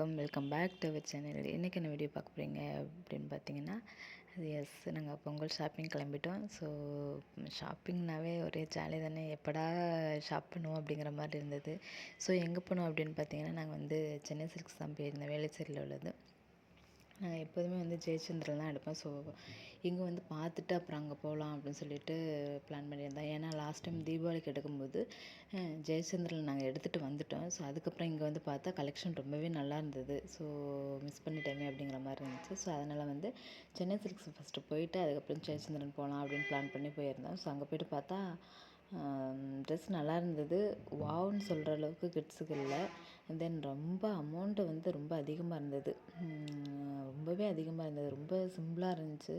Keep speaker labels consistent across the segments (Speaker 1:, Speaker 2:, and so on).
Speaker 1: வணக்கம். Welcome back to our channel இன்றைக்கி என்ன வீடியோ பார்க்க போகிறீங்க அப்படின்னு பார்த்தீங்கன்னா அது எஸ் நாங்கள் பொங்கல் ஷாப்பிங் கிளம்பிட்டோம். ஸோ ஷாப்பிங்னாவே ஒரே ஜாலி தானே. எப்படா ஷாப் பண்ணுவோம் அப்படிங்கிற மாதிரி இருந்தது. ஸோ எங்கே போனோம் அப்படின்னு பார்த்தீங்கன்னா நாங்கள் வந்து சென்னை சில்க்ஸ் தான் போயிருந்தோம். வேலைச்சேரியில் உள்ளது. நாங்கள் எப்போதுமே வந்து ஜெயச்சந்திரன் தான் எடுப்பேன். ஸோ இங்கே வந்து பார்த்துட்டு அப்புறம் அங்கே போகலாம் அப்படின்னு சொல்லிட்டு பிளான் பண்ணியிருந்தோம் ஏன்னா லாஸ்ட் டைம் தீபாவளிக்கு எடுக்கும்போது ஜெயச்சந்திரன் நாங்கள் எடுத்துகிட்டு வந்துட்டோம். ஸோ அதுக்கப்புறம் இங்கே வந்து பார்த்தா கலெக்ஷன் ரொம்பவே நல்லா இருந்தது. ஸோ மிஸ் பண்ணிட்டேமே அப்படிங்கிற மாதிரி இருந்துச்சு. ஸோ அதனால் வந்து சென்னை சில்க்ஸ் ஃபஸ்ட்டு போயிட்டு அதுக்கப்புறம் ஜெயச்சந்திரன் போகலாம் அப்படின்னு பிளான் பண்ணி போயிருந்தோம். ஸோ அங்கே போய்ட்டு பார்த்தா ட்ரெஸ் நல்லா இருந்தது. வாவ்னு சொல்கிற அளவுக்கு கிட்ஸுக்கு இல்லை. தென் ரொம்ப அமௌண்ட்டு வந்து ரொம்ப அதிகமாக இருந்தது. ரொம்பவே அதிகமாக இருந்தது. ரொம்ப சிம்பிளாக இருந்துச்சு.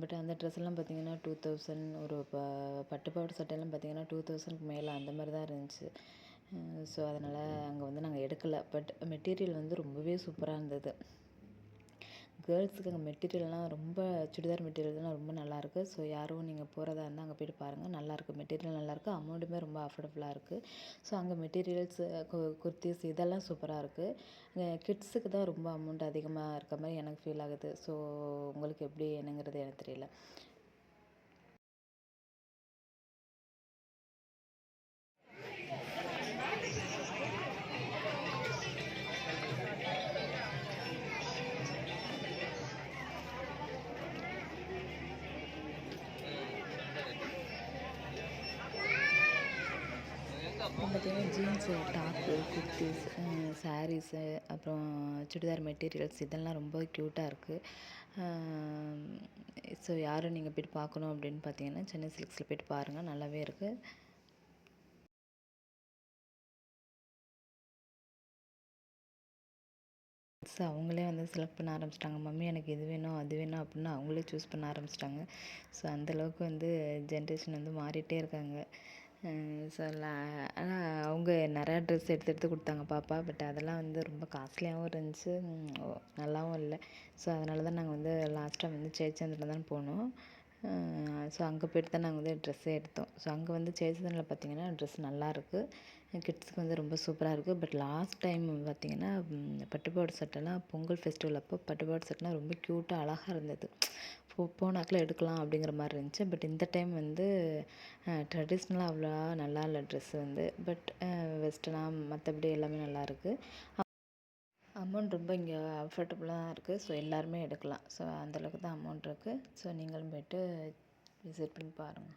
Speaker 1: பட் அந்த ட்ரெஸ்லாம் பார்த்திங்கன்னா டூ தௌசண்ட் ஒரு ப பட்டு பாவாடை சட்டையெல்லாம் பார்த்திங்கன்னா டூ தௌசண்ட்க்கு மேலே அந்த மாதிரி தான் இருந்துச்சு. ஸோ அதனால் அங்கே வந்து நாங்கள் எடுக்கலை. பட் மெட்டீரியல் வந்து ரொம்பவே சூப்பராக இருந்தது. கேர்ள்ஸுக்கு அங்கே மெட்டீரியல்லாம் ரொம்ப சுடிதார் மெட்டீரியல்லாம் ரொம்ப நல்லாயிருக்கு ஸோ யாரும் நீங்கள் போகிறதா இருந்தால் அங்கே போய்ட்டு பாருங்கள் நல்லாயிருக்கு மெட்டீரியல் நல்லாயிருக்கு அமௌண்ட்டுமே ரொம்ப அஃபோர்டபுளாக இருக்குது ஸோ அங்கே மெட்டீரியல்ஸ் குர்த்திஸ் இதெல்லாம் சூப்பராக இருக்குது கிட்ஸுக்கு தான் ரொம்ப அமௌண்ட் அதிகமாக இருக்க மாதிரி எனக்கு ஃபீல் ஆகுது. ஸோ உங்களுக்கு எப்படி என்னங்கிறது எனக்கு தெரியல. அப்புறம் பார்த்திங்கன்னா ஜீன்ஸு டாப்பு குர்த்திஸ் சாரீஸு அப்புறம் சுடிதார் மெட்டீரியல்ஸ் இதெல்லாம் ரொம்ப க்யூட்டாக இருக்குது ஸோ யாரும் நீங்கள் போய்ட்டு பார்க்கணும் அப்படின்னு பார்த்தீங்கன்னா சென்னை சில்க்ஸில் போய்ட்டு பாருங்கள் நல்லாவே இருக்குது ஸோ அவங்களே வந்து செலக்ட் பண்ண ஆரம்பிச்சிட்டாங்க. மம்மி எனக்கு இது வேணும் அது வேணும் அப்படின்னு அவங்களே சூஸ் பண்ண ஆரம்பிச்சிட்டாங்க. ஸோ அந்தளவுக்கு வந்து ஜென்ரேஷன் வந்து மாறிட்டே இருக்காங்க. ஸோ ஆனால் அவங்க நிறையா ட்ரெஸ் எடுத்து எடுத்து கொடுத்தாங்க பாப்பா. பட் அதெல்லாம் வந்து ரொம்ப காஸ்ட்லியாகவும் இருந்துச்சு. நல்லாவும் இல்லை. ஸோ அதனால தான் நாங்கள் வந்து லாஸ்ட்டாக வந்து ஜெயச்சந்திரில் தான் போனோம். ஸோ அங்கே போய்ட்டு தான் நாங்கள் வந்து ட்ரெஸ்ஸே எடுத்தோம். ஸோ அங்கே வந்து ஜெயச்சந்திரில் பார்த்திங்கன்னா ட்ரெஸ் நல்லாயிருக்கு கிட்ஸுக்கு வந்து ரொம்ப சூப்பராக இருக்குது பட் லாஸ்ட் டைம் பார்த்திங்கன்னா பட்டுப்பாடு சட்டைலாம் பொங்கல் ஃபெஸ்டிவல் அப்போ பட்டுப்பாடு சட்டைலாம் ரொம்ப க்யூட்டாக அழகாக இருந்தது. போனாக்கில் எடுக்கலாம் அப்படிங்கிற மாதிரி இருந்துச்சு. பட் இந்த டைம் வந்து ட்ரெடிஷ்னலாக அவ்வளோவா நல்லா இல்லை ட்ரெஸ்ஸு வந்து. பட் வெஸ்டர்னாக மற்றபடி எல்லாமே நல்லாயிருக்கு அமௌண்ட் ரொம்ப இங்கே அஃபோர்டபுளாக தான் இருக்குது ஸோ எல்லாருமே எடுக்கலாம். ஸோ அந்தளவுக்கு தான் அமௌண்ட் இருக்குது ஸோ நீங்களும் போய்ட்டு விசிட் பண்ணி பாருங்கள்